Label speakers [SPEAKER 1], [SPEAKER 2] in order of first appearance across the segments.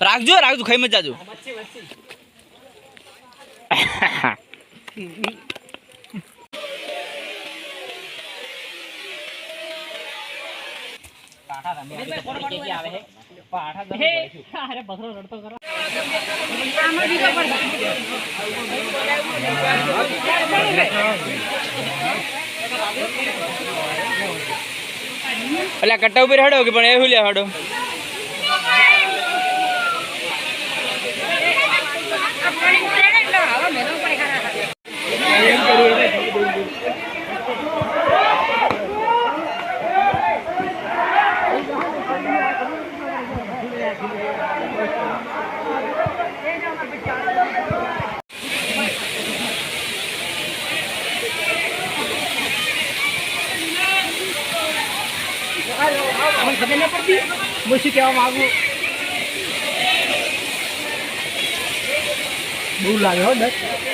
[SPEAKER 1] રાખજો રાખજો ખાઈ મજાજો જાજો એટલે કટ્ટા ઉપર હડો કે પણ એવું લે હડો? ખબર ના પડતી હું શું બહુ લાગે હો ડર.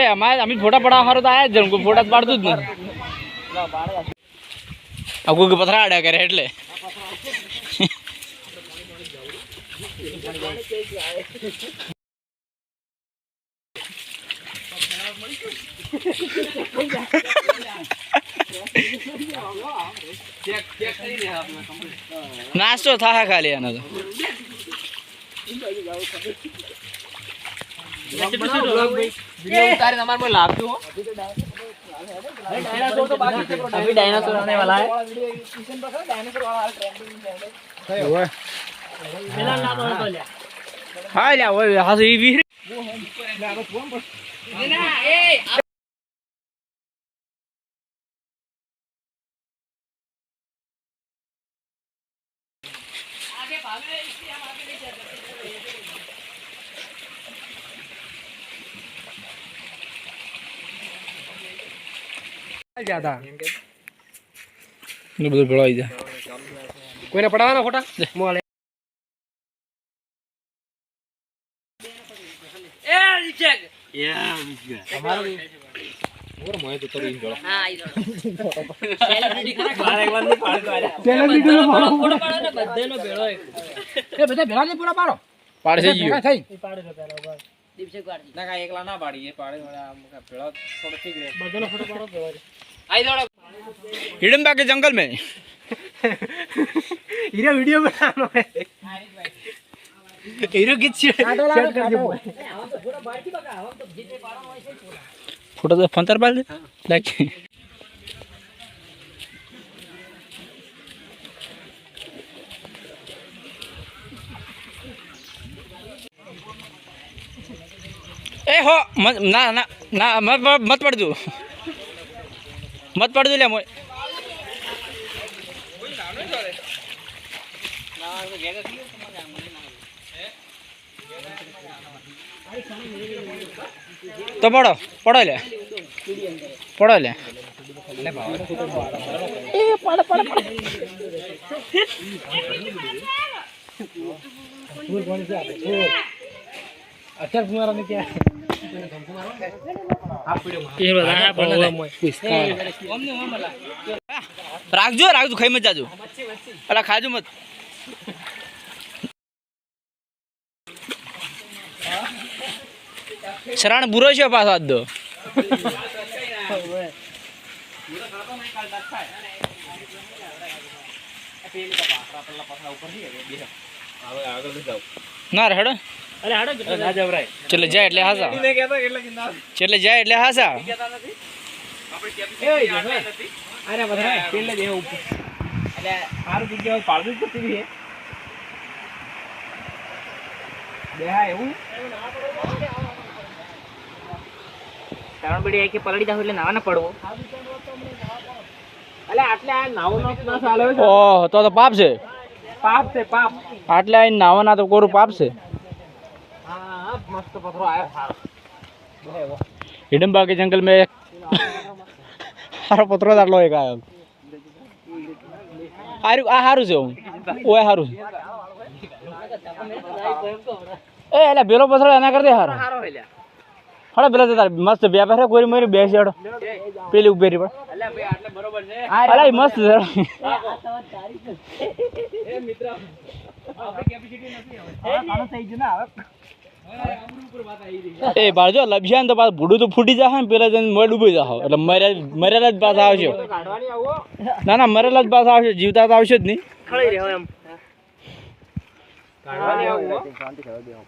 [SPEAKER 1] એ, અમારે અમે ફોટા પડાવવા સારું તો આયા જ જણ ફોટા પાડતું જ નહીં. આ કોઈ પથરા આડ્યા કરે એટલે. નાસ્તો થા ખાલી એનો તો.
[SPEAKER 2] अभी डायनासोर आने वाला है
[SPEAKER 1] હા લ્યા ઓય હા ઈ વી ને બધું ભળાઈ જાય.
[SPEAKER 2] કોઈને પડાવવાનો ખોટા પૂરા પાડો પાડશે દિવસે પાડી ના કાંઈ એકલા
[SPEAKER 1] ના પાડીએ પાડી
[SPEAKER 2] પેલા
[SPEAKER 1] થોડો ઠીક રહે બધાનો
[SPEAKER 2] ફોટો પાડો કહેવાય આઈ કે જંગલ મેં? હીરો વિડિયો
[SPEAKER 1] બનાવવાનો હે હીરો ગીત ફોટો તો ફોન તાર પાડ લાઈક. એ હો ના ના ના મત પડતું મત પડતું લે મોય. તો પડો પડો લે પડો લે
[SPEAKER 2] એ અત્યારે ક્યાં?
[SPEAKER 1] રાખજો રાખજો, ખાઈ મત જાજો અલા, ખાજો મત. શરણ બુરો છે પાછો આજ તો ના રે છેલ્લે જાય એટલે હાસા. છેલ્લે જાય એટલે હાસા.
[SPEAKER 2] અરે બધા પેલે દે એટલે સારું જગ્યા હોય જ પડતી છે દેહા એવું? કારણ બડી આખી પલળી જાવ એટલે નાવા ના પડવો. એટલે આટલે આ નાવો ના ચાલે
[SPEAKER 1] ઓહ તો તો પાપ છે.
[SPEAKER 2] પાપ છે પાપ.
[SPEAKER 1] આટલે આઈને નાવાના તો કોરું પાપ છે?
[SPEAKER 2] મસ્ત પથરો આવ્યો સારો
[SPEAKER 1] હિડમ્બા કે જંગલ મેં સારો एक દાટલો એક આવ્યો સારું આ સારું છે हारु ए एला એ पथरा બેલો कर दे કરી દે
[SPEAKER 2] સારો
[SPEAKER 1] હળે પેલા તાર મસ્ત બે પહેરે કોઈ મરી બે શેડો પેલી ઉભેરી પણ અલા મસ્ત છે
[SPEAKER 2] મિત્ર કેપેસિટી નથી હવે થઈ ગયું ને હવે આબરૂ ઉપર વાત આવી રહી
[SPEAKER 1] એ બાજુ લપસ્યા ને તો પાછું ભૂડું તો ફૂટી જશે ને પેલા જઈને મોય ડૂબી જશે એટલે મર્યા મરેલા જ પાછા આવશે. ના ના મરેલા જ પાછા આવશે. જીવતા તો આવશે જ નહીં.
[SPEAKER 2] ખળી રહ્યો એમ. કાઢવાની આવો.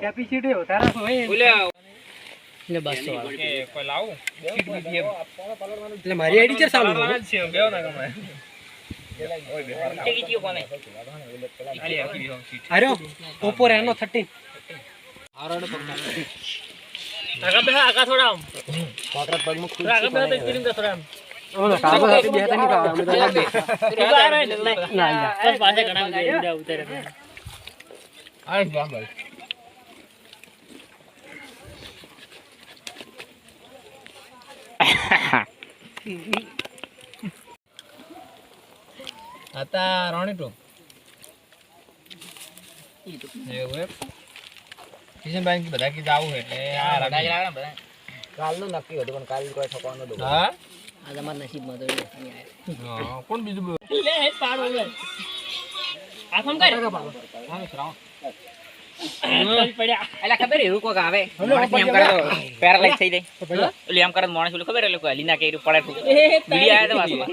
[SPEAKER 2] કેપેસિટી વધારે હોય. બોલ્યા
[SPEAKER 1] એટલે
[SPEAKER 2] મારી આઈડી ચાલુ છે રેનો 13
[SPEAKER 1] આગા બે આગા થોડા આમ. આગા બે તો તો થોડા આમ
[SPEAKER 2] ઓલો કાબો સાથે બેહતા નહીં કાબો અમે તો લાગ દે
[SPEAKER 1] ના. ના પાસે ઘણા વિડિયો ઉતારે
[SPEAKER 2] આય બાબા आता રાણી તો એવું એમ? કિશનભાઈ બધા કીધું આવું એટલે આ રાખી.
[SPEAKER 1] કાલનું નક્કી હતું પણ કાલ કોઈ ઠકવાનો દો
[SPEAKER 2] હા?
[SPEAKER 1] આ તમારા નસીબમાં તો
[SPEAKER 2] હા, કોણ બીજું
[SPEAKER 1] લે હે પાડો લે આ ફોન કર. પડ્યા.
[SPEAKER 3] એટલે ખબર એવું કોક આવે? એમ કરે તો પેરાલાઇઝ થઈ જાય. એમ કરે માણસ ખબર પડે. બીડી તો વાસમાં.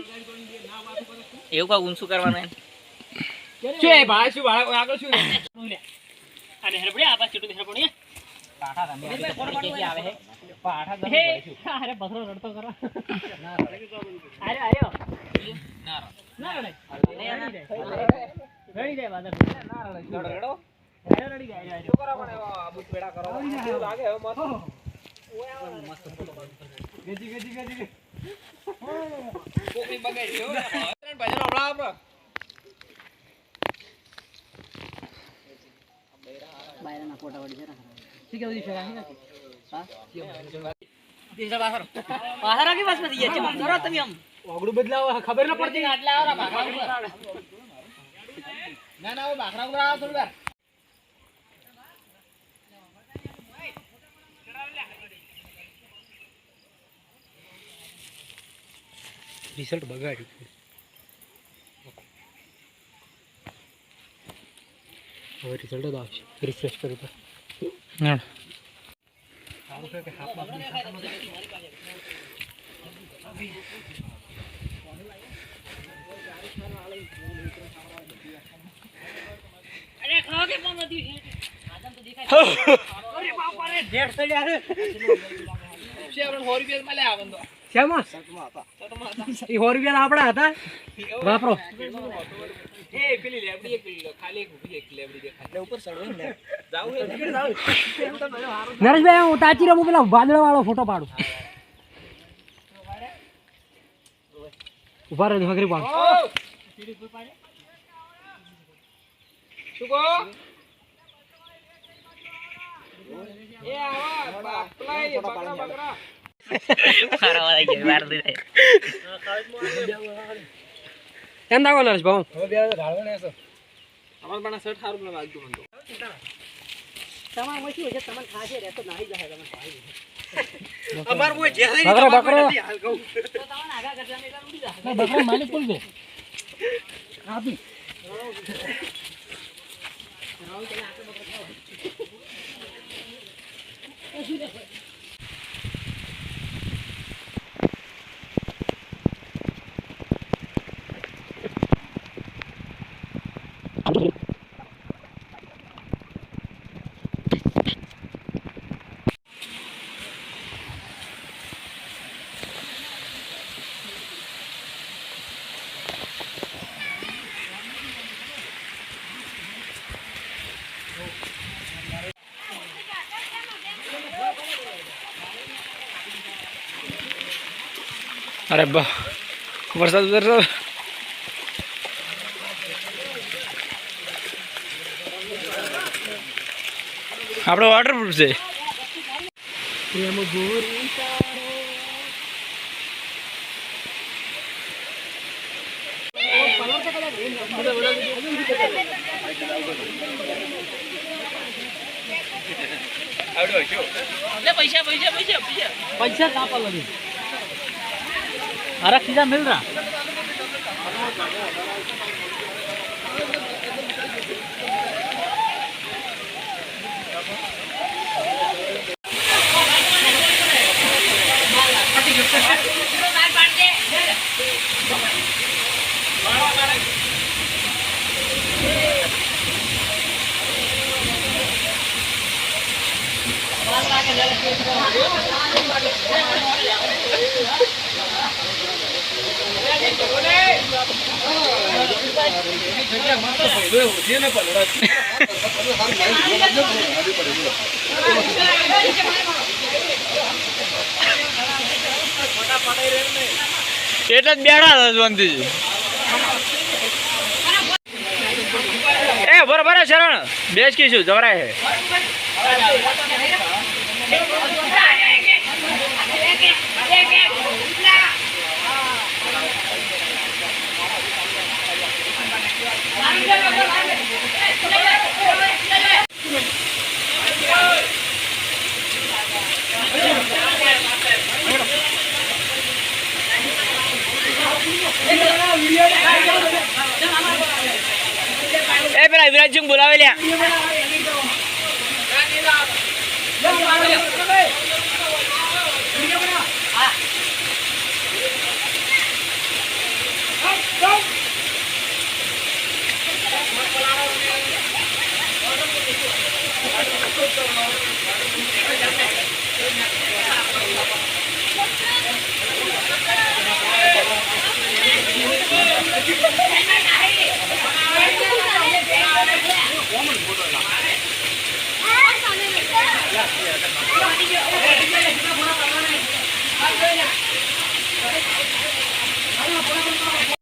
[SPEAKER 3] એવું કોઈ ઊંચું કરવાનું
[SPEAKER 2] શું ભાઈ શું આગળ શું
[SPEAKER 1] અને હેરપડી આ પાસ ચૂટું હેરપડી
[SPEAKER 3] આવે હે
[SPEAKER 1] હે અરે બસરો રડતો કરો અરે આયો ના રડે. રડી જાય બાદર
[SPEAKER 2] રડો
[SPEAKER 1] રડી જાય
[SPEAKER 2] શું કરો પણ આબુ પેડા કરો લાગે હવે મસ્ત ગજી ગજી ગજી. કોકની બગાડી હો. ત્રણ ભજન હમણાં આપણો.
[SPEAKER 1] બાયરાના ફોટા વળી જરા. કેવું છે રાહી નથી?
[SPEAKER 3] બીજા બહાર. પાછળ આવી બસ જાય છે કરો તમે આમ.
[SPEAKER 2] ઓગડું બદલાવ ખબર ન પડતી.
[SPEAKER 1] આટલા આવરા ભાગા
[SPEAKER 2] ના ના ઓ ઉપર આવો થોડી વાર. રિઝલ્ટ બગાડ્યું. હવે રિઝલ્ટ જ આવશે રિફ્રેશ કરી તો આપણા હતા વાપરો એ પેલી લેબડી એક પેલી ખાલી એક ઊભી એક લેબડી દેખાય. ઉપર ચડવું ને જાવું નરેશભાઈ હું તાચી રમું પેલા વાદળા વાળો ફોટો પાડું. ઊભા રહે હગરી પાડ. શું કહો? એ આવા બાપલા બકરા બકરા.
[SPEAKER 3] મારા વાળા ગયા વાર દઈ
[SPEAKER 2] બે ઢાળવો ને eso અમાર પણ શર્ટ સારું મને લાગતું મને
[SPEAKER 1] તમારે મશી હોય છે તમને ખાશે રે તો નાહી જાય તમે
[SPEAKER 2] અમાર કોઈ જે
[SPEAKER 1] બકરો, બકરો.
[SPEAKER 2] હાલ કહું.
[SPEAKER 1] તો તમને આગા કરતા એટલે ઉડી જાય બકરો માલિક કોણ છે? આપી
[SPEAKER 2] અરે બા વરસાદ ઉતરતો
[SPEAKER 1] આપણો વોટરપ્રૂફ છે.
[SPEAKER 3] પૈસા પૈસા પૈસા પૈસા.
[SPEAKER 2] પૈસા કાપા લગી हरा सीधा मिल रहा
[SPEAKER 1] એટલે જ બેઠા હતા એ બરોબર શરણ. બેસ કીશું જવરાય હે. એ પેલા યુવરાજ બોલાવે લ્યા Don't Yeah.